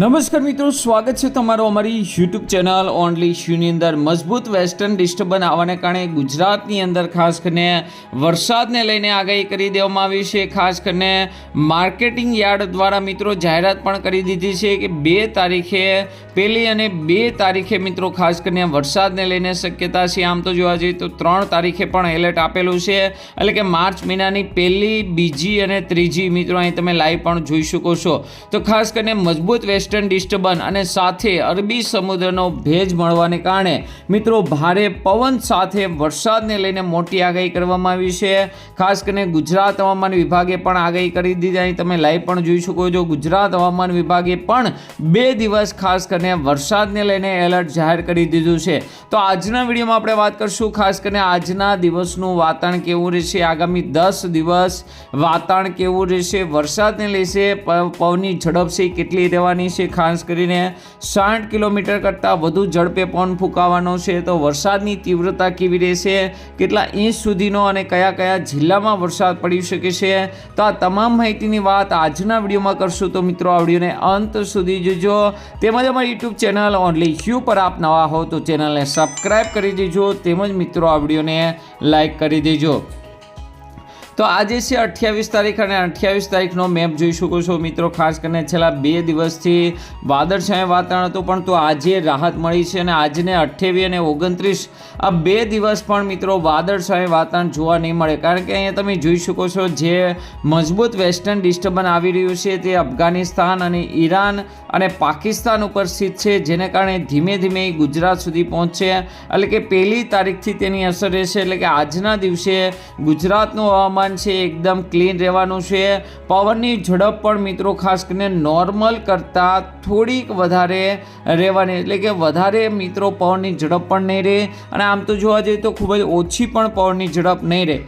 નમસ્કાર મિત્રો, સ્વાગત છે તમારું અમારી યુટ્યુબ ચેનલ ઓનલી શ્યુની અંદર. મજબૂત વેસ્ટર્ન ડિસ્ટર્બન્સ આવવાને કારણે ગુજરાતની અંદર ખાસ કરીને વરસાદને લઈને આગાહી કરી દેવામાં આવી છે. ખાસ કરીને માર્કેટિંગ યાર્ડ દ્વારા મિત્રો જાહેરાત પણ કરી દીધી છે કે બે તારીખે, પહેલી અને બે તારીખે મિત્રો ખાસ કરીને વરસાદને લઈને શક્યતા છે. આમ તો જોવા જઈએ તો ત્રણ તારીખે પણ એલર્ટ આપેલું છે. એટલે કે માર્ચ મહિનાની પહેલી, બીજી અને ત્રીજી મિત્રો અહીં તમે લાઈવ પણ જોઈ શકો છો. તો ખાસ કરીને મજબૂત વેસ્ટર્ન ડિસ્ટર્બન્સ અને સાથે અરબી સમુદ્રનો ભેજ મળવાને કારણે મિત્રો ભારે પવન સાથે વરસાદને લઈને મોટી આગાહી કરવામાં આવી છે. ખાસ કરીને ગુજરાત હવામાન વિભાગે પણ આગાહી કરી દીધી અહીં તમે લાઈવ પણ જોઈ શકો છો. ગુજરાત હવામાન વિભાગે પણ બે દિવસ ખાસ કરીને વરસાદને લઈને એલર્ટ જાહેર કરી દીધું છે. તો આજના વિડીયોમાં આપણે વાત કરશું ખાસ કરીને આજના દિવસનું વાતાવરણ કેવું રહેશે. આગામી દસ દિવસ વાતાવરણ કેવું રહેશે? વરસાદને લેશે પવનની ઝડપ છે કેટલી રહેવાની છે. ખાસ કરીને સાઠ કિલોમીટર કરતાં વધુ ઝડપે પવન ફૂંકાવાનો છે. તો વરસાદની તીવ્રતા કેવી રહેશે? કેટલા ઇંચ સુધીનો અને કયા કયા જિલ્લામાં વરસાદ પડી શકે છે? તો આ તમામ માહિતીની વાત આજના વિડીયોમાં કરશું. તો મિત્રો, આ વિડીયોને અંત સુધી જોજો. તેમજ અમારી યુટ્યુબ ચેનલ ઓનલી હ્યુ પર આપ નવા હો તો ચેનલને સબસ્ક્રાઈબ કરી દેજો. તેમજ મિત્રો, આ વિડીયોને લાઈક કરી દેજો. તો આજે છે અઠ્યાવીસ તારીખ અને અઠ્યાવીસ તારીખનો મેપ જોઈ શકો છો મિત્રો, ખાસ કરીને છેલ્લા બે દિવસથી વાદળછાયા વાતાવરણ હતું, પણ તો આજે રાહત મળી છે અને આજને અઠ્યાવીસ અને ઓગણત્રીસ આ બે દિવસ પણ મિત્રો વાદળછાયા વાતાવરણ જોવા નહીં મળે. કારણ કે અહીંયા તમે જોઈ શકો છો જે મજબૂત વેસ્ટર્ન ડિસ્ટર્બન્સ આવી રહ્યું છે તે અફઘાનિસ્તાન અને ઈરાન અને પાકિસ્તાન ઉપર સ્થિત છે, જેને કારણે ધીમે ધીમે ગુજરાત સુધી પહોંચશે. એટલે કે પહેલી તારીખથી તેની અસર રહેશે, એટલે કે આજના દિવસે ગુજરાતનું હવામાન છે, એકદમ ક્લીન રહેવાનું છે. પવનની ઝડપ પણ મિત્રો ખાસ કરીને નોર્મલ કરતાં થોડીક વધારે રહેવાની, એટલે કે વધારે મિત્રો પવનની ઝડપ પણ નહીં રહે. અને આમ તો જોવા જઈએ તો ખૂબ જ ઓછી પણ પવનની ઝડપ નહીં રહે.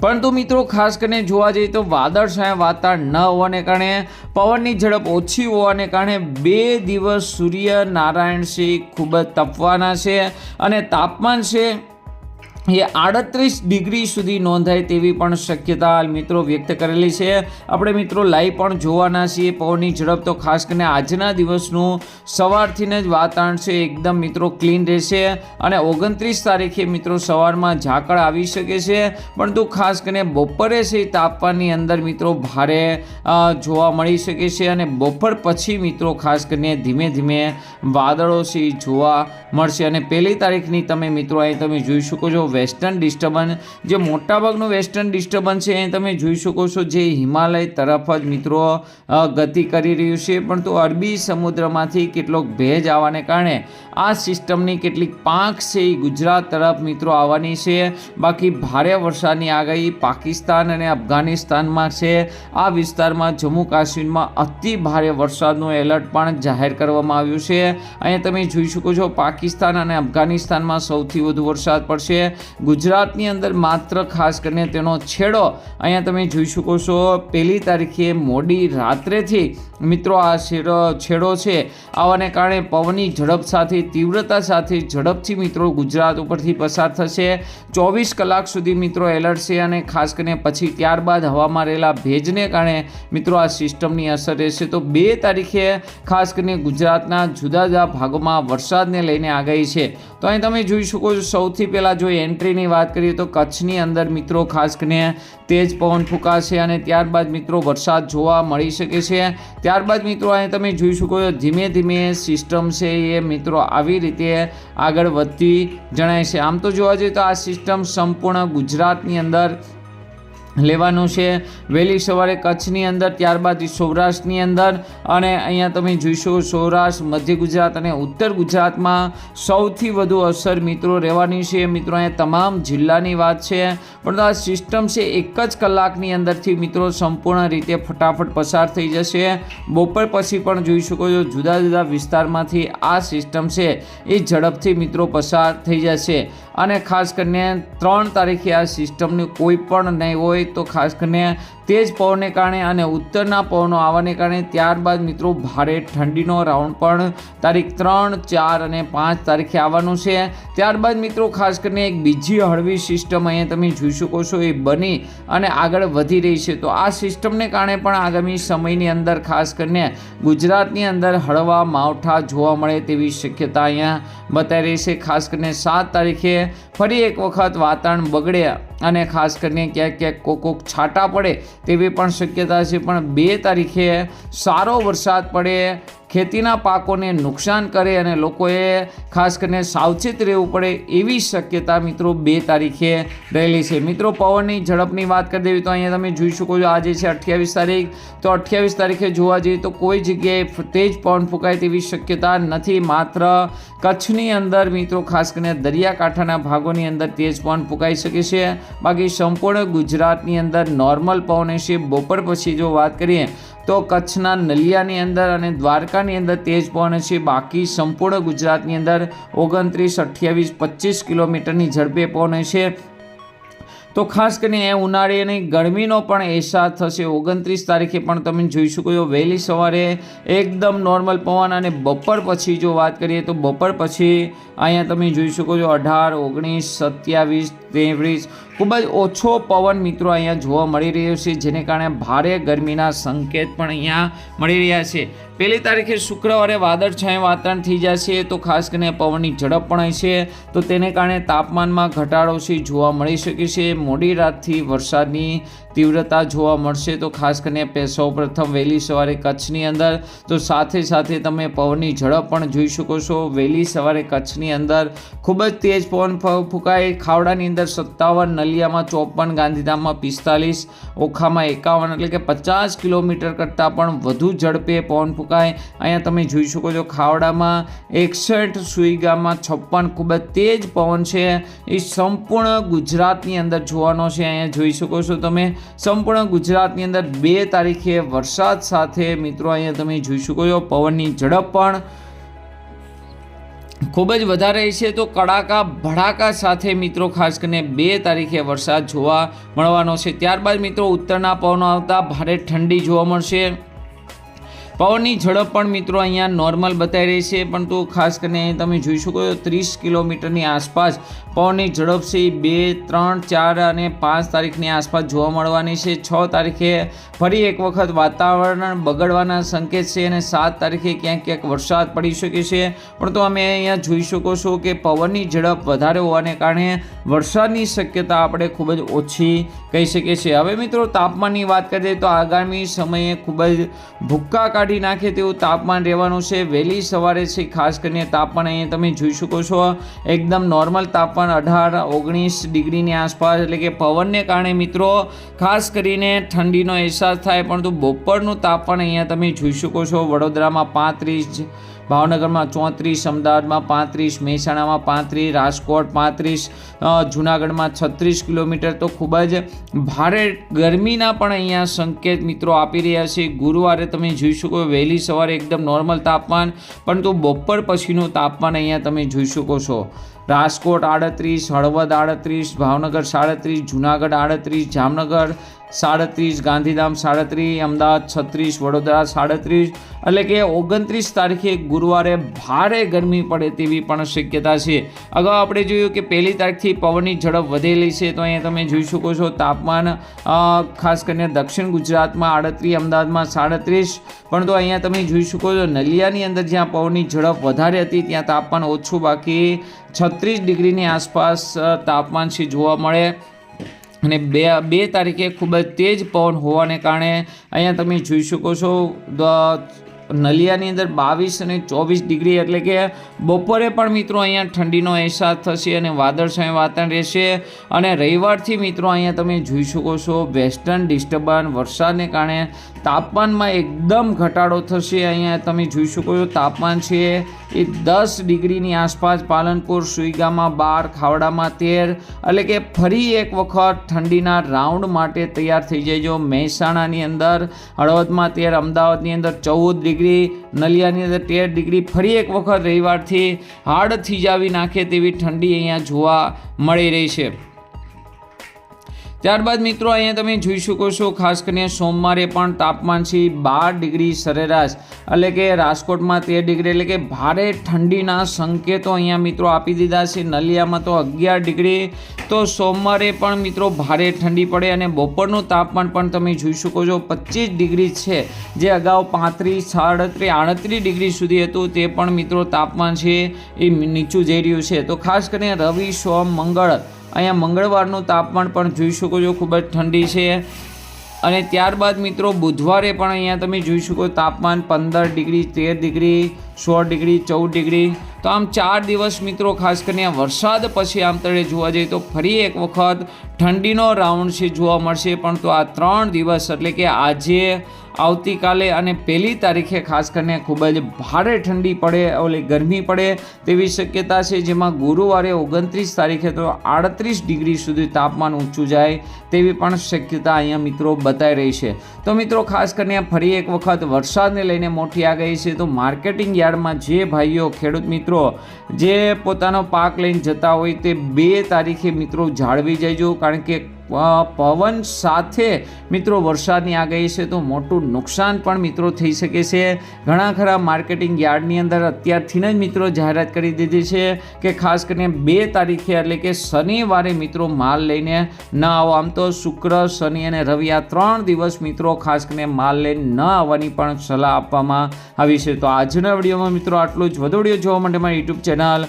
પરંતુ મિત્રો ખાસ કરીને જોવા જઈએ તો વાદળછાયા વાતાવરણ ન હોવાને કારણે, પવનની ઝડપ ઓછી હોવાને કારણે બે દિવસ સૂર્ય નારાયણ સિંહ ખૂબ જ તપવાના છે. અને તાપમાન છે એ આડત્રીસ ડિગ્રી સુધી નોંધાય તેવી પણ શક્યતા મિત્રો વ્યક્ત કરેલી છે. આપણે મિત્રો લાઈવ પણ જોવાના છીએ. પવનની ઝડપ તો ખાસ કરીને આજના દિવસનું સવારથીને જ વાતાવરણ છે એકદમ મિત્રો ક્લીન રહેશે અને ઓગણત્રીસ તારીખે મિત્રો સવારમાં ઝાકળ આવી શકે છે. પરંતુ ખાસ કરીને બપોરે છે તાપમાનની અંદર મિત્રો ભારે જોવા મળી શકે છે અને બપોર પછી મિત્રો ખાસ કરીને ધીમે ધીમે વાદળો છે જોવા મળશે. અને પહેલી તારીખની તમે મિત્રો અહીં તમે જોઈ શકો છો વેસ્ટર્ન ડિસ્ટર્બન્સ, જે મોટાભાગનું વેસ્ટર્ન ડિસ્ટર્બન્સ છે એ તમે જોઈ શકો છો જે હિમાલય તરફ જ મિત્રો ગતિ કરી રહ્યું છે. પરંતુ અરબી સમુદ્રમાંથી કેટલોક ભેજ આવવાને કારણે આ સિસ્ટમની કેટલીક પાંખ છે એ ગુજરાત તરફ મિત્રો આવવાની છે. બાકી ભારે વરસાદની આગાહી પાકિસ્તાન અને અફઘાનિસ્તાનમાં છે. આ વિસ્તારમાં જમ્મુ કાશ્મીરમાં અતિ ભારે વરસાદનું એલર્ટ પણ જાહેર કરવામાં આવ્યું છે. અહીંયા તમે જોઈ શકો છો પાકિસ્તાન અને અફઘાનિસ્તાનમાં સૌથી વધુ વરસાદ પડશે. ગુજરાતની અંદર માત્ર ખાસ કરીને તેનો છેડો અહીંયા તમે જોઈ શકો છો. પહેલી તારીખે મોડી રાત્રેથી મિત્રો આ છેડો છેડો છે. આવાને કારણે પવનની ઝડપ સાથે, તીવ્રતા સાથે ઝડપથી મિત્રો ગુજરાત ઉપરથી પસાર થશે. ચોવીસ કલાક સુધી મિત્રો એલર્ટ છે અને ખાસ કરીને પછી ત્યારબાદ હવામાં રહેલા ભેજને કારણે મિત્રો આ સિસ્ટમની અસર રહેશે. તો બે તારીખે ખાસ કરીને ગુજરાતના જુદા જુદા ભાગોમાં વરસાદને લઈને આગાહી છે. તો અહીં તમે જોઈ શકો છો સૌથી પહેલાં જો એન્ટ્રીની વાત કરીએ તો કચ્છની અંદર મિત્રો ખાસ કરીને તેજ પવન ફૂંકાશે અને ત્યારબાદ મિત્રો વરસાદ જોવા મળી શકે છે. ત્યારબાદ મિત્રો અહીં તમે જોઈ શકો છો, ધીમે ધીમે સિસ્ટમ છે એ મિત્રો આવી રીતે આગળ વધતી જણાય છે. આમ તો જોવા જઈએ તો આ સિસ્ટમ સંપૂર્ણ ગુજરાતની અંદર લેવાનું છે. વહેલી સવારે કચ્છની અંદર, ત્યારબાદ સૌરાષ્ટ્રની અંદર અને અહીંયા તમે જોઈશો સૌરાષ્ટ્ર, મધ્ય ગુજરાત અને ઉત્તર ગુજરાતમાં સૌથી વધુ અસર મિત્રો રહેવાની છે. મિત્રો, અહીંયા તમામ જિલ્લાની વાત છે. પરંતુ આ સિસ્ટમ છે એક જ કલાકની અંદરથી મિત્રો સંપૂર્ણ રીતે ફટાફટ પસાર થઈ જશે. બપોર પછી પણ જોઈ શકો છો જુદા જુદા વિસ્તારમાંથી આ સિસ્ટમ છે એ ઝડપથી મિત્રો પસાર થઈ જશે. અને ખાસ કરીને ત્રણ તારીખે આ સિસ્ટમની કોઈ પણ નહીં હોય તો ખાસ કરીને તેજ પવનને કારણે અને ઉત્તરના પવનો આવવાને કારણે ત્યારબાદ મિત્રો ભારે ઠંડીનો રાઉન્ડ પણ તારીખ ત્રણ, ચાર અને પાંચ તારીખે આવવાનું છે. ત્યારબાદ મિત્રો ખાસ કરીને એક બીજી હળવી સિસ્ટમ અહીંયા તમે જોઈ શકો છો, એ બની અને આગળ વધી રહી છે. તો આ સિસ્ટમને કારણે પણ આગામી સમયની અંદર ખાસ કરીને ગુજરાતની અંદર હળવા માવઠા જોવા મળે તેવી શક્યતા અહીંયા બતાવી રહી છે. ખાસ કરીને સાત તારીખે ફરી એક વખત વાતાવરણ બગડે અને ખાસ કરીને ક્યાંક ક્યાંક કોક કોક છાંટા પડે તેવી પણ શક્યતા છે. પણ બે તારીખે સારો વરસાદ પડે ખેતીના પાકોને નુકસાન કરે અને લોકોએ ખાસ કરીને સાવચેત રહેવું પડે એવી શક્યતા મિત્રો બે તારીખે રહેલી છે. મિત્રો, પવનની ઝડપની વાત કરી દેવી તો અહીંયા તમે જોઈ શકો છો આજે છે અઠ્યાવીસ તારીખ. તો અઠ્યાવીસ તારીખે જોવા જઈએ તો કોઈ જગ્યાએ તેજ પવન ફૂંકાય તેવી શક્યતા નથી. માત્ર કચ્છની અંદર મિત્રો, ખાસ કરીને દરિયાકાંઠાના ભાગોની અંદર તેજ પવન ફૂંકાઈ શકે છે. બાકી સંપૂર્ણ ગુજરાતની અંદર નોર્મલ પવન હશે. બપોર પછી જો વાત કરીએ તો કચ્છના નલિયાની અંદર અને દ્વારકાની અંદર તેજ પવન છે. બાકી સંપૂર્ણ ગુજરાતની અંદર ઓગણત્રીસ, અઠ્યાવીસ, પચીસ કિલોમીટરની ઝડપે પવન છે તો ખાસ કરીને એ ઉનાળાની ગરમીનો પણ અહેસાસ થશે. ઓગણત્રીસ તારીખે પણ તમે જોઈ શકો છો, વહેલી સવારે એકદમ નોર્મલ પવન અને બપોર પછી જો વાત કરીએ તો બપોર પછી અહીંયા તમે જોઈ શકો છો અઢાર, ઓગણીસ, સત્યાવીસ, ત્રેવીસ ખૂબ જ ઓછો પવન મિત્રો અહીંયા જોવા મળી રહ્યો છે, જેને કારણે ભારે ગરમીના સંકેત પણ અહીંયા મળી રહ્યા છે. પહેલી તારીખે શુક્રવારે વાદળછાયું વાતાવરણ થઈ જશે, તો ખાસ કરીને પવનની ઝડપ પણ હશે. તો તેને કારણે તાપમાનમાં ઘટાડો છે, જોવા મળી શકે છે. મોડી રાતથી વરસાદની તીવ્રતા જોવા મળશે, તો ખાસ કરીને સૌ પ્રથમ વહેલી સવારે કચ્છની અંદર. તો સાથે સાથે તમે પવનની ઝડપ પણ જોઈ શકો છો. વહેલી સવારે કચ્છની અંદર ખૂબ જ તેજ પવન ફૂંકાય. ખાવડાની અંદર સત્તાવન નલિયામાં ચોપન, ગાંધીધામમાં પિસ્તાલીસ, ઓખામાં એકાવન એટલે કે પચાસ કિલોમીટર કરતાં પણ વધુ ઝડપે પવન ફૂંકાય. અહીંયા તમે જોઈ શકો છો ખાવડામાં એકસઠ સુઈગામાં છપ્પન, ખૂબ જ તેજ પવન છે. એ સંપૂર્ણ ગુજરાતની અંદર જોવાનો છે. અહીંયા જોઈ શકો છો તમે સંપૂર્ણ ગુજરાતની અંદર બે તારીખે વરસાદ સાથે મિત્રો અહીંયા તમે જોઈ શકો છો પવનની ઝડપ પણ ખૂબ જ વધારે છે તો કડાકા ભડાકા સાથે મિત્રો, ખાસ કરીને બે તારીખે વરસાદ જોવા મળવાનો છે. ત્યારબાદ મિત્રો ઉત્તરના પવનો આવતા ભારે ઠંડી જોવા મળશે. પવનની ઝડપ પણ મિત્રો અહીંયા નોર્મલ બતાવી રહી છે પણ તો ખાસ કરીને તમે જોઈ શકો છો ત્રીસ કિલોમીટરની આસપાસ પવનની ઝડપ છે બે, ત્રણ, ચાર અને પાંચ તારીખની આસપાસ જોવા મળવાની છે. છ તારીખે ફરી એક વખત વાતાવરણ બગડવાના સંકેત છે અને સાત તારીખે ક્યાંક ક્યાંક વરસાદ પડી શકે છે. પણ તો અમે અહીંયા જોઈ શકો છો કે પવનની ઝડપ વધારે હોવાને કારણે વરસાદની શક્યતા આપણે ખૂબ જ ઓછી કહી શકીએ છીએ. હવે મિત્રો તાપમાનની વાત કરીએ તો આગામી સમયે ખૂબ જ ભૂક્કા કાઢી નાખે તેવું તાપમાન રહેવાનું છે. વહેલી સવારે છે, ખાસ કરીને તાપમાન અહીંયા તમે જોઈ શકો છો. એકદમ નોર્મલ તાપમાન અઢાર, ઓગણીસ ડિગ્રીની આસપાસ. એટલે કે પવનને કારણે મિત્રો, ખાસ કરીને ઠંડીનો અહેસાસ થાય, પરંતુ બપોરનું તાપમાન અહીંયા તમે જોઈ શકો છો. વડોદરામાં પાંત્રીસ ભાવનગરમાં ચોત્રીસ, અમદાવાદમાં પાંત્રીસ, મહેસાણામાં પાંત્રીસ, રાજકોટ પાંત્રીસ જુનાગઢમાં છત્રીસ કિલોમીટર. તો ખૂબ જ ભારે ગરમીના પણ અહીંયા સંકેત મિત્રો આપી રહ્યા છે. ગુરુવારે તમે જોઈ શકો વહેલી સવારે એકદમ નોર્મલ તાપમાન, પરંતુ બપોર પછીનું તાપમાન અહીંયા તમે જોઈ શકો છો. રાજકોટ આડત્રીસ, હળવદ આડત્રીસ, ભાવનગર સાડત્રીસ, જુનાગઢ આડત્રીસ, જામનગર સાડત્રીસ, ગાંધીધામ સાડત્રીસ, અમદાવાદ છત્રીસ, વડોદરા સાડત્રીસ. એટલે કે ઓગણત્રીસ તારીખે ગુરુવારે ભારે ગરમી પડે તેવી પણ શક્યતા છે. અગાઉ આપણે જોયું કે પહેલી તારીખથી પવનની ઝડપ વધેલી છે, તો અહીંયા તમે જોઈ શકો છો તાપમાન ખાસ કરીને દક્ષિણ ગુજરાતમાં આડત્રીસ, અમદાવાદમાં સાડત્રીસ. પણ તો અહીંયા તમે જોઈ શકો છો નલિયાની અંદર જ્યાં પવનની ઝડપ વધારે હતી, ત્યાં તાપમાન ઓછું બાકી છત્રીસ ડિગ્રીની આસપાસ તાપમાન છે જોવા મળે. અને બે બે તારીખે ખૂબ જ તેજ પવન હોવાને કારણે અહીંયા તમે જોઈ શકો છો નલિયાની અંદર બાવીસ અને ચોવીસ ડિગ્રી એટલે કે બપોરે પણ મિત્રો અહીંયા ઠંડીનો અહેસાસ થશે અને વાદળછાયું વાતાવરણ રહેશે. અને રવિવારથી મિત્રો અહીંયા તમે જોઈ શકો છો વેસ્ટર્ન ડિસ્ટર્બન્સ વરસાદને કારણે તાપમાનમાં એકદમ ઘટાડો થશે. અહીંયા તમે જોઈ શકો છો તાપમાન છે એ દસ ડિગ્રીની આસપાસ પાલનપુર, સુઈગામાં, બાર, ખાવડામાં તેર. એટલે કે ફરી એક વખત ઠંડીના રાઉન્ડ માટે તૈયાર થઈ જજો. મહેસાણાની અંદર, હળવદમાં તેર અમદાવાદની અંદર ચૌદ ડિગ્રી નલિયાની અંદર તેર ડિગ્રી ફરી એક વખત રવિવારથી હાડ થીજાવી નાખે તેવી ઠંડી અહીંયા જોવા મળી રહી છે. ત્યારબાદ મિત્રો અહીંયા તમે જોઈ શકો છો, ખાસ કરીને સોમવારે પણ તાપમાન છે બાર ડિગ્રી સરેરાશ. એટલે કે રાજકોટમાં તેર ડિગ્રી, એટલે કે ભારે ઠંડીના સંકેતો અહીંયા મિત્રો આપી દીધા છે. નલિયામાં તો અગિયાર ડિગ્રી. તો સોમવારે પણ મિત્રો ભારે ઠંડી પડે અને બપોરનું તાપમાન પણ તમે જોઈ શકો છો, પચીસ ડિગ્રી છે. જે અગાઉ પાંત્રીસ, સાડત્રીસ, આડત્રીસ ડિગ્રી સુધી હતું, તે પણ મિત્રો તાપમાન છે એ નીચું જઈ રહ્યું છે. તો ખાસ કરીને રવિ, સોમ, મંગળ અહીંયા મંગળવારનું તાપમાન પણ જોઈ શકો છો, ખૂબ જ ઠંડી છે. અને ત્યારબાદ મિત્રો બુધવારે પણ અહીંયા તમે જોઈ શકો તાપમાન પંદર ડિગ્રી, તેર ડિગ્રી સોળ ડિગ્રી, ચૌદ ડિગ્રી. તો આમ ચાર દિવસ મિત્રો ખાસ કરીને આ વરસાદ પછી આમ તળે જોવા જઈએ તો ફરી એક વખત ઠંડીનો રાઉન્ડ છે જોવા મળશે. પણ તો આ ત્રણ દિવસ એટલે કે આજે, આવતીકાલે અને પહેલી તારીખે ખાસ કરીને ખૂબ જ ભારે ઠંડી પડે, ઓલી ગરમી પડે તેવી શક્યતા છે. જેમાં ગુરુવારે ઓગણત્રીસ તારીખે તો આડત્રીસ ડિગ્રી સુધી તાપમાન ઊંચું જાય તેવી પણ શક્યતા અહીંયા મિત્રો બતાવી રહી છે. તો મિત્રો ખાસ કરીને ફરી એક વખત વરસાદને લઈને મોટી આગાહી છે. તો માર્કેટિંગ યાર્ડમાં જે ભાઈઓ ખેડૂત મિત્રો જે પોતાનો પાક લઈને જતા હોય તે બે તારીખે મિત્રો જાળવી જજો, કારણ કે પવન સાથે મિત્રો વરસાદની આગાહી છે તો મોટું નુકસાન પણ મિત્રો થઈ શકે છે. ઘણા ખરા માર્કેટિંગ યાર્ડની અંદર અત્યારથી જ મિત્રો જાહેરાત કરી દીધી છે કે ખાસ કરીને બે તારીખે એટલે કે શનિવારે મિત્રો માલ લઈને ન આવો. આમ તો શુક્ર, શનિ અને રવિ આ ત્રણ દિવસ મિત્રો ખાસ કરીને માલ લઈને ન આવવાની પણ સલાહ આપવામાં આવી છે. તો આજના વિડીયોમાં મિત્રો આટલું જ. વધુ વીડિયો જોવા માટે મારી યુટ્યુબ ચેનલ